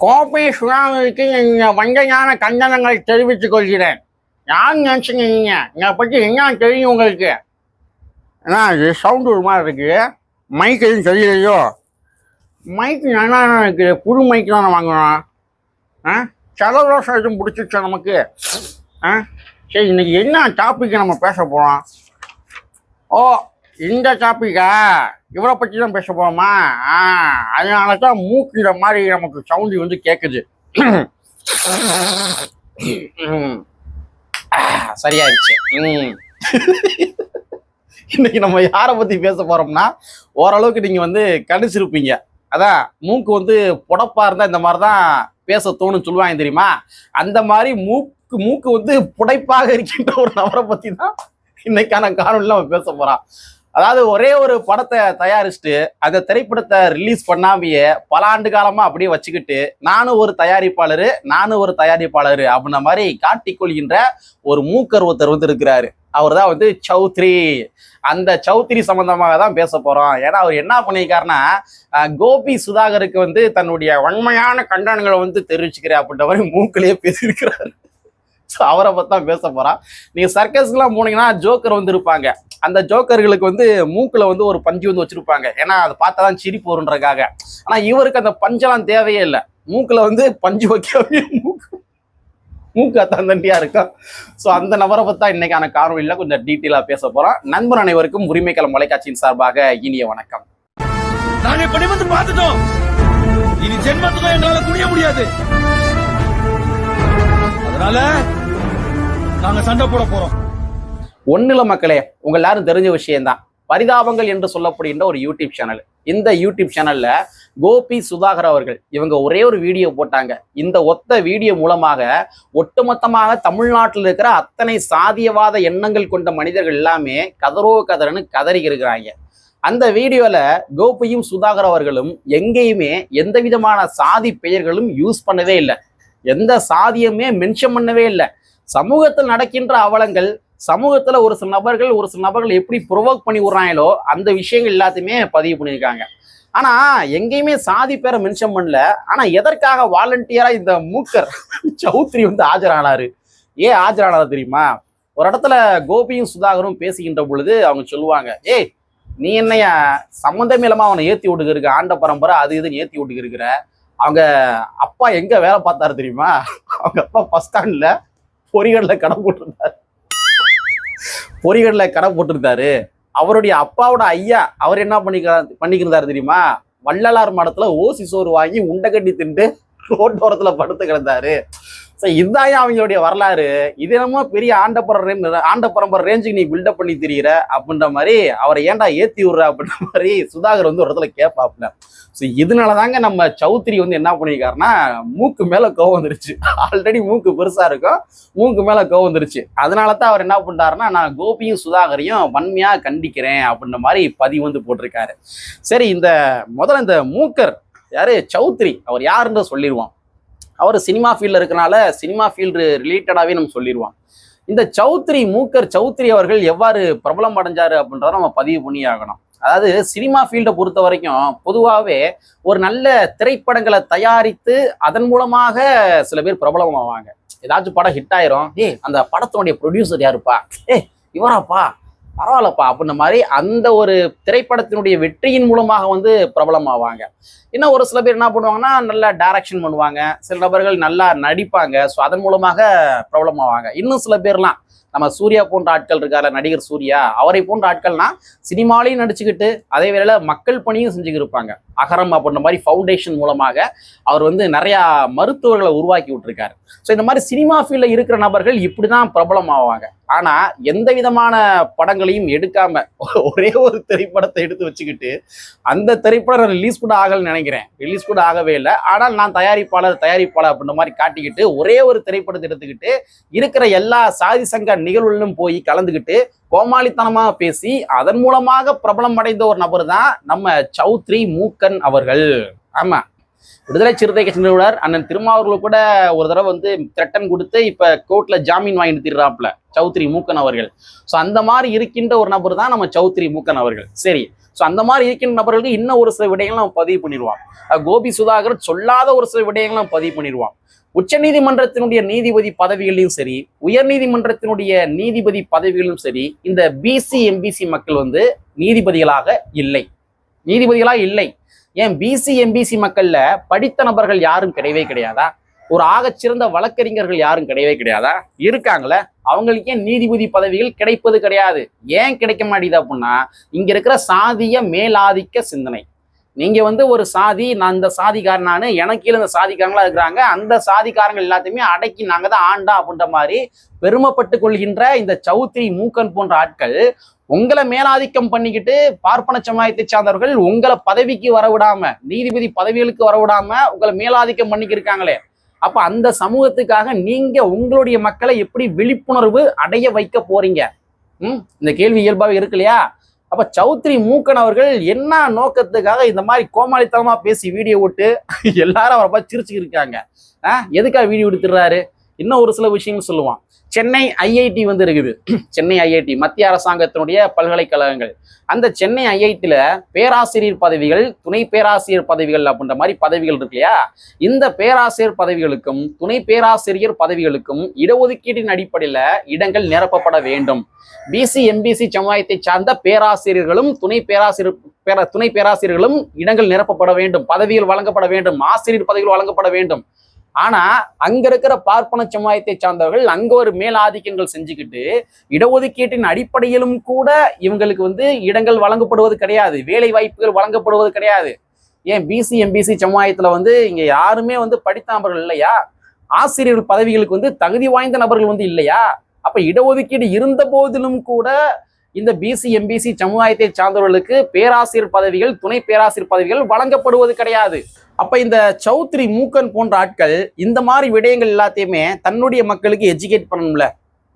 கோப்பை சுனாமிக்கு எங்கள் வஞ்சனையான கண்டனங்களை தெரிவித்துக் கொள்கிறேன் யார் நினச்சிங்க நீங்கள் என்னை பற்றி என்ன தெரியும் உங்களுக்கு? ஏன்னா இது சவுண்டு ஒரு மாதிரி இருக்குது மைக் எதுவும் தெரியலையோ? மைக் நல்லா இருக்குது புது மைக் தானே வாங்கணும் ஆ? செலவுலோசம் எதுவும் பிடிச்சிச்சா நமக்கு? ஆ? சரி இன்னைக்கு என்ன டாபிக் நம்ம பேச போகிறோம் ஓ இந்த டாப்பிக்கா இவரை பற்றி தான் பேச போகிறோமா ஆ அதனால தான் மூக்கிற மாதிரி நமக்கு சவுண்டு வந்து கேட்குது சரியாயிடுச்சு. இன்னைக்கு நம்ம யாரை பற்றி பேச போகிறோம்னா ஓரளவுக்கு நீங்கள் வந்து கணிச்சிருப்பீங்க. அதான் மூக்கு வந்து புடப்பா இருந்தால் இந்த மாதிரி தான் பேச தோணும் சொல்லுவாங்க தெரியுமா? அந்த மாதிரி மூக்கு மூக்கு வந்து புடைப்பாக இருக்கின்ற ஒரு நபரை பற்றி தான் இன்னைக்கான காணொலியில் நம்ம பேச போகிறோம் அதாவது ஒரே ஒரு படத்தை தயாரிச்சுட்டு அந்த திரைப்படத்தை ரிலீஸ் பண்ணாமையே பல ஆண்டு காலமா அப்படியே வச்சுக்கிட்டு நானும் ஒரு தயாரிப்பாளர் நானும் ஒரு தயாரிப்பாளர் அப்படின்ன மாதிரி காட்டிக்கொள்கின்ற ஒரு மூக்கர் ஒருத்தர் வந்து இருக்கிறாரு. அவர் தான் வந்து சௌத்ரி. அந்த சௌத்ரி சம்பந்தமாக தான் பேச போகிறோம் ஏன்னா அவர் என்ன பண்ணியிருக்காருன்னா கோபி சுதாகருக்கு வந்து தன்னுடைய வன்மையான கண்டனங்களை வந்து தெரிவிச்சுக்கிறேன் அப்படின்ற மாதிரி மூக்கிலேயே பேசியிருக்கிறாரு. ஸோ அவரை பத்தி தான் பேச போகிறான் நீங்கள் சர்க்கஸ்க்குலாம் போனீங்கன்னா ஜோக்கர் வந்து இருப்பாங்க. அந்த ஜோக்கர்களுக்கு வந்து மூக்கில் வந்து ஒரு பஞ்சு வந்து வச்சிருப்பாங்க. ஏன்னா அதை பார்த்தா தான் சிரிப்பு வருன்றக்காக ஆனால் இவருக்கு அந்த பஞ்செல்லாம் தேவையே இல்லை. மூக்கில் வந்து பஞ்சு வைக்கவே மூக்கு. மூக்கு அத்தந்தண்டியா இருக்கும் ஸோ அந்த நபரை பற்றி இன்னைக்கான இன்னைக்கான காணொலியில் கொஞ்சம் டீட்டெயிலாக பேச போகிறோம் நண்பர் அனைவருக்கும் உரிமைக்களம் மலைக்காட்சியின் சார்பாக இனிய வணக்கம். நாங்கள் இப்படி வந்து பார்த்துட்டோம். இனி ஜென்மத்துக்கும் எங்களால குனிய முடியாது. அதனால நாங்க சண்டை போட போறோம். ஒண்ணுல மக்களே உங்க எல்லாரும் தெரிஞ்ச விஷயம்தான். பரிதாபங்கள் என்று சொல்லப்படுகின்ற ஒரு யூடியூப் சேனல் இந்த யூடியூப் சேனல்ல கோபி சுதாகர் அவர்கள் இவங்க ஒரே ஒரு வீடியோ போட்டாங்க. இந்த ஒத்த வீடியோ மூலமாக ஒட்டுமொத்தமாக தமிழ்நாட்டில் இருக்கிற அத்தனை சாதியவாத எண்ணங்கள் கொண்ட மனிதர்கள் எல்லாமே கதறோ கதறன்னு கதறி இருக்கிறாங்க அந்த வீடியோவில் கோபியும் சுதாகர் அவர்களும் எங்கேயுமே எந்த விதமான சாதி பெயர்களும் யூஸ் பண்ணவே இல்லை. எந்த சாதியுமே மென்ஷன் பண்ணவே இல்லை. சமூகத்தில் நடக்கின்ற அவலங்கள் சமூகத்துல ஒரு சில நபர்கள் ஒரு சில நபர்கள் எப்படி ப்ரொவோக் பண்ணி விடுறாங்களோ அந்த விஷயங்கள் எல்லாத்தையுமே பதிவு பண்ணியிருக்காங்க. ஆனா எங்கேயுமே சாதி பேரை மென்ஷன் பண்ணல. ஆனா எதற்காக வாலண்டியரா இந்த மூக்கர் சௌத்ரி வந்து ஆஜரானாரு? ஏன் ஆஜரானாரு தெரியுமா? ஒரு இடத்துல கோபியும் சுதாகரும் பேசுகின்ற பொழுது அவங்க சொல்லுவாங்க ஏய் நீ என்னையா? சம்மந்தம் இல்லாம அவனை ஏத்தி விட்டுக்கிருக்க. ஆண்ட பரம்பரை அது இதுன்னு ஏத்தி விட்டுக்கிருக்கிற. அவங்க அப்பா எங்க வேலை பார்த்தாரு தெரியுமா? அவங்க அப்பா பஸ் ஸ்டாண்ட்ல பொறிகடல கடை போட்டிருந்தாரு. பொறிகடல கடை போட்டிருந்தாரு. அவருடைய அப்பாவோட ஐயா அவர் என்ன பண்ணிக்கிறார் பண்ணிக்கிறாரு தெரியுமா? வள்ளலார் மடத்துல ஓசி சோறு வாங்கி உண்டை கட்டி தின்ட்டு ரோட்டோரத்துல படுத்து கிடந்தாரு. ஸோ இதுதான் அவங்களுடைய வரலாறு. இது என்னமோ பெரிய ஆண்டப்புறம் பரம்பரை ஆண்ட ரேஞ்சுக்கு நீ பில்டப் பண்ணி தெரியுற அப்படின்ற மாதிரி அவரை ஏன்டா ஏற்றி விடுற அப்படின்ற மாதிரி சுதாகர் வந்து ஒரு இடத்துல கேட்பாப்புல ஸோ இதனால தாங்க நம்ம சௌத்ரி வந்து என்ன பண்ணியிருக்காருன்னா மூக்கு மேலே கோவம் வந்துருச்சு. ஆல்ரெடி மூக்கு பெருசாக இருக்கும். மூக்கு மேலே கோவம் வந்துருச்சு. அதனால தான் அவர் என்ன பண்ணிட்டாருன்னா நான் கோபியும் சுதாகரையும் வன்மையாக கண்டிக்கிறேன் அப்படின்ற மாதிரி பதிவு வந்து போட்டிருக்காரு. சரி இந்த முதல்ல இந்த மூக்கர் யாரு? சௌத்ரி. அவர் யாருன்னு சொல்லிடுவோம் அவர் சினிமா ஃபீல்டில் இருக்கனால சினிமா ஃபீல்டு ரிலேட்டடாகவே நம்ம சொல்லிடுவோம் இந்த சௌத்ரி மூக்கர் சௌத்ரி அவர்கள் எவ்வாறு பிரபலம் அடைஞ்சாரு அப்படின்றத நம்ம பதிவு பண்ணி ஆகணும். அதாவது சினிமா ஃபீல்டை பொறுத்த வரைக்கும் பொதுவாகவே ஒரு நல்ல திரைப்படங்களை தயாரித்து அதன் மூலமாக சில பேர் பிரபலமாவாங்க. ஏதாச்சும் படம் ஹிட் ஆயிரும். ஏய். அந்த படத்தினுடைய ப்ரொடியூசர் யாருப்பா? ஏய் இவராப்பா? பரவாயில்லப்பா அப்படின்ன மாதிரி அந்த ஒரு திரைப்படத்தினுடைய வெற்றியின் மூலமாக வந்து பிரபலமாவாங்க. இன்னும் ஒரு சில பேர் என்ன பண்ணுவாங்கன்னா நல்லா டைரக்ஷன் பண்ணுவாங்க. சில நபர்கள் நல்லா நடிப்பாங்க. ஸோ அதன் மூலமாக பிரபலமாவாங்க. இன்னும் சில பேர்லாம் நம்ம சூர்யா போன்ற ஆட்கள் இருக்கார்ல நடிகர் சூர்யா அவரை போன்ற ஆட்கள்னா சினிமாலையும் நடிச்சுக்கிட்டு அதே வேளையில் மக்கள் பணியும் செஞ்சுக்கிட்டு இருப்பாங்க அகரம் அப்படின்ற மாதிரி ஃபவுண்டேஷன் மூலமாக அவர் வந்து நிறையா மருத்துவர்களை உருவாக்கி விட்டுருக்காரு. ஸோ இந்த மாதிரி சினிமா ஃபீல்டில் இருக்கிற நபர்கள் இப்படி தான் பிரபலமாவாங்க. ஆனால் எந்த விதமான படங்களையும் எடுக்காம ஒரே ஒரு திரைப்படத்தை எடுத்து வச்சுக்கிட்டு அந்த திரைப்படம் ரிலீஸ் கூட ஆகலைன்னு நினைக்கிறேன். ரிலீஸ் கூட ஆகவே இல்லை. ஆனால் நான் தயாரிப்பாளர் தயாரிப்பாளர் அப்படின்ற மாதிரி காட்டிக்கிட்டு ஒரே ஒரு திரைப்படத்தை எடுத்துக்கிட்டு இருக்கிற எல்லா சாதி சங்க நிகழ்வுகளிலும் போய் கலந்துக்கிட்டு கோமாளித்தனமாக பேசி அதன் மூலமாக பிரபலம் அடைந்த ஒரு நபர் தான் நம்ம சௌத்ரி மூக்கன் அவர்கள். ஆமா. விடுதலை சிறுத்தை கட்சி நிறுவனர் அண்ணன் திருமாவர்கள் கூட ஒரு தடவை வந்து த்ரெட்டன் கொடுத்து இப்ப கோர்ட்ல ஜாமீன் வாங்கி தீர்றாப்புல சௌத்ரி மூக்கன் அவர்கள். ஸோ அந்த மாதிரி இருக்கின்ற ஒரு நபர் தான் நம்ம சௌத்ரி மூக்கன் அவர்கள். சரி. ஸோ அந்த மாதிரி இருக்கின்ற நபர்களுக்கு இன்னும் ஒரு சில விடயங்கள் நம்ம பதிவு பண்ணிடுவான் கோபி சுதாகர் சொல்லாத ஒரு சில விடயங்கள் நம்ம பதிவு பண்ணிடுவான் உச்சநீதிமன்றத்தினுடைய நீதிபதி பதவிகளிலும் சரி உயர்நீதிமன்றத்தினுடைய நீதிபதி பதவிகளிலும் சரி இந்த பிசி எம்பிசி மக்கள் வந்து நீதிபதிகளாக இல்லை. நீதிபதிகளாக இல்லை. ஏன் பிசி எம்பிசி மக்கள்ல படித்த நபர்கள் யாரும் கிடையவே கிடையாதா? ஒரு ஆகச்சிறந்த வழக்கறிஞர்கள் யாரும் கிடையவே கிடையாதா? இருக்காங்களே. அவங்களுக்கு ஏன் நீதிபதி பதவிகள் கிடைப்பது கிடையாது? ஏன் கிடைக்க மாட்டேங்குது அப்படின்னா இங்க இருக்கிற சாதிய மேலாதிக்க சிந்தனை. நீங்க வந்து ஒரு சாதி நான் இந்த சாதிக்காரனானு எனக்கு கீழே இந்த சாதிக்காரங்களா இருக்கிறாங்க அந்த சாதிக்காரங்க எல்லாத்தையுமே அடக்கி நாங்க தான் ஆண்டா அப்படின்ற மாதிரி பெருமைப்பட்டு கொள்கின்ற இந்த சௌத்ரி மூக்கன் போன்ற ஆட்கள் உங்களை மேலாதிக்கம் பண்ணிக்கிட்டு பார்ப்பன சமுதாயத்தை சார்ந்தவர்கள் உங்களை பதவிக்கு வரவிடாம நீதிபதி பதவிகளுக்கு வரவிடாம உங்களை மேலாதிக்கம் பண்ணிக்கிருக்காங்களே அப்ப அந்த சமூகத்துக்காக நீங்க உங்களுடைய மக்களை எப்படி விழிப்புணர்வு அடைய வைக்க போறீங்க? ம்? இந்த கேள்வி இயல்பாக இருக்கு இல்லையா? அப்ப சௌத்ரி மூக்கன் அவர்கள் என்ன நோக்கத்துக்காக இந்த மாதிரி கோமாளித்தனமா பேசி வீடியோ விட்டு எல்லாரும் அவரை பார்த்து சிரிச்சுக்கிருக்காங்க இருக்காங்க. எதுக்காக வீடியோ எடுத்துடுறாரு? இன்னும் ஒரு சில விஷயங்கள் சொல்லுவான். சென்னை ஐஐடி வந்து இருக்குது. சென்னை ஐஐடி மத்திய அரசாங்கத்தினுடைய பல்கலைக்கழகங்கள். அந்த சென்னை ஐஐடியில பேராசிரியர் பதவிகள் துணை பேராசிரியர் பதவிகள் அப்படின்ற மாதிரி பதவிகள் இருக்கு இல்லையா? இந்த பேராசிரியர் பதவிகளுக்கும் துணை பேராசிரியர் பதவிகளுக்கும் இடஒதுக்கீட்டின் அடிப்படையில இடங்கள் நிரப்பப்பட வேண்டும். பிசி எம்பிசி சமுதாயத்தை சார்ந்த பேராசிரியர்களும் துணை பேராசிரியர் பேர துணை பேராசிரியர்களும் இடங்கள் நிரப்பப்பட வேண்டும். பதவிகள் வழங்கப்பட வேண்டும். ஆசிரியர் பதவிகள் வழங்கப்பட வேண்டும். ஆனா அங்க இருக்கிற பார்ப்பன சமுதாயத்தை சார்ந்தவர்கள் அங்க ஒரு மேலாதிக்கங்கள் செஞ்சுக்கிட்டு இடஒதுக்கீட்டின் அடிப்படையிலும் கூட இவங்களுக்கு வந்து இடங்கள் வழங்கப்படுவது கிடையாது வேலை வாய்ப்புகள் வழங்கப்படுவது கிடையாது. ஏன்? பிசி எம்பிசி சமுதாயத்துல வந்து இங்க யாருமே வந்து படித்த நபர்கள் இல்லையா? ஆசிரியர் பதவிகளுக்கு வந்து தகுதி வாய்ந்த நபர்கள் வந்து இல்லையா? அப்ப இடஒதுக்கீடு இருந்த போதிலும் கூட இந்த பிசி எம்பிசி சமுதாயத்தை சார்ந்தவர்களுக்கு பேராசிரியர் பதவிகள் துணை பேராசிரியர் பதவிகள் வழங்கப்படுவது கிடையாது. அப்ப இந்த சௌத்ரி மூக்கன் போன்ற ஆட்கள் இந்த மாதிரி விடயங்கள் எல்லாத்தையுமே தன்னுடைய மக்களுக்கு எஜுகேட் பண்ணணும்ல?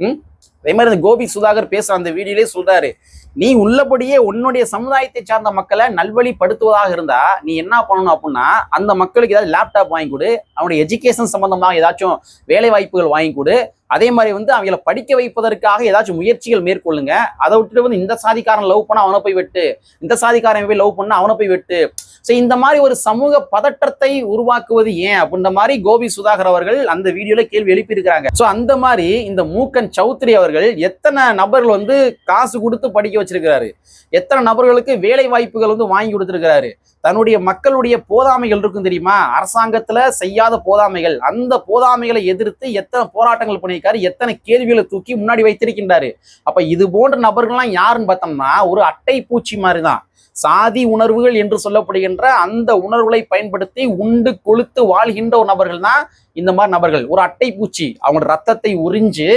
ம்? அதே மாதிரி இந்த கோபி சுதாகர் பேசுற அந்த வீடியோலே சொல்றாரு. நீ உள்ளபடியே உன்னுடைய சமுதாயத்தை சார்ந்த மக்களை நல்வழிப்படுத்துவதாக இருந்தா நீ என்ன பண்ணணும் அப்படின்னா அந்த மக்களுக்கு ஏதாவது லேப்டாப் வாங்கி கொடு அவனுடைய எஜுகேஷன் சம்பந்தமாக ஏதாச்சும் வேலை வாய்ப்புகள் வாங்கி கொடு அதே மாதிரி வந்து அவங்கள படிக்க வைப்பதற்காக ஏதாச்சும் முயற்சிகள் மேற்கொள்ளுங்க. அதை விட்டுட்டு வந்து இந்த சாதிக்காரன் லவ் பண்ண அவனை போய் வெட்டு. இந்த சாதிக்காரன் போய் லவ் பண்ண அவனை போய் வெட்டு. ஸோ இந்த மாதிரி ஒரு சமூக பதற்றத்தை உருவாக்குவது ஏன் அப்படின்ற மாதிரி கோபி சுதாகர் அவர்கள் அந்த வீடியோல கேள்வி எழுப்பியிருக்கிறாங்க. ஸோ அந்த மாதிரி இந்த மூக்கன் சௌத்ரி அவர்கள் எத்தனை நபர்கள் வந்து காசு கொடுத்து படிக்க வச்சிருக்கிறாரு? எத்தனை நபர்களுக்கு வேலை வாய்ப்புகள் வந்து வாங்கி கொடுத்துருக்கிறாரு? தன்னுடைய மக்களுடைய போதாமைகள் இருக்கும் தெரியுமா? அரசாங்கத்துல செய்யாத போதாமைகள். அந்த போதாமைகளை எதிர்த்து எத்தனை போராட்டங்கள் பண்ணி பண்ணியிருக்காரு எத்தனை கேள்விகளை தூக்கி முன்னாடி வைத்திருக்கின்றாரு. அப்ப இது போன்ற நபர்கள்லாம் யாருன்னு பார்த்தோம்னா ஒரு அட்டை பூச்சி மாதிரி தான் சாதி உணர்வுகள் என்று சொல்லப்படுகின்ற அந்த உணர்வுகளை பயன்படுத்தி உண்டு கொளுத்து வாழ்கின்ற ஒரு நபர்கள் தான் இந்த மாதிரி நபர்கள். ஒரு அட்டை பூச்சி அவங்க ரத்தத்தை உறிஞ்சு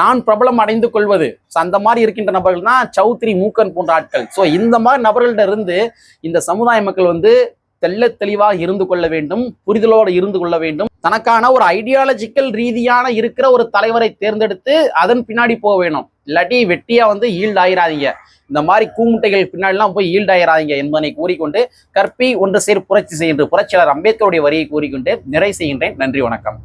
தான் பிரபலம் அடைந்து கொள்வது. ஸோ அந்த மாதிரி இருக்கின்ற நபர்கள் தான் சௌத்ரி மூக்கன் போன்ற ஆட்கள். ஸோ இந்த மாதிரி நபர்கள்ட்ட இருந்து இந்த சமுதாய மக்கள் வந்து தெல்ல தெளிவாக இருந்து கொள்ள வேண்டும் புரிதலோடு இருந்து கொள்ள வேண்டும். தனக்கான ஒரு ஐடியாலஜிக்கல் ரீதியான இருக்கிற ஒரு தலைவரை தேர்ந்தெடுத்து அதன் பின்னாடி போக வேணும். இல்லாட்டி வெட்டியா வந்து ஈல்ட் ஆயிராதீங்க. இந்த மாதிரி கூமுட்டைகள் பின்னாடிலாம் போய் ஈல்ட் ஆயிராதீங்க என்பதனை கூறிக்கொண்டு கற்பி ஒன்று சேர் புரட்சி செய்கின்ற புரட்சியாளர் அம்பேத்கருடைய வரியை கூறிக்கொண்டு நிறை செய்கின்றேன். நன்றி வணக்கம்.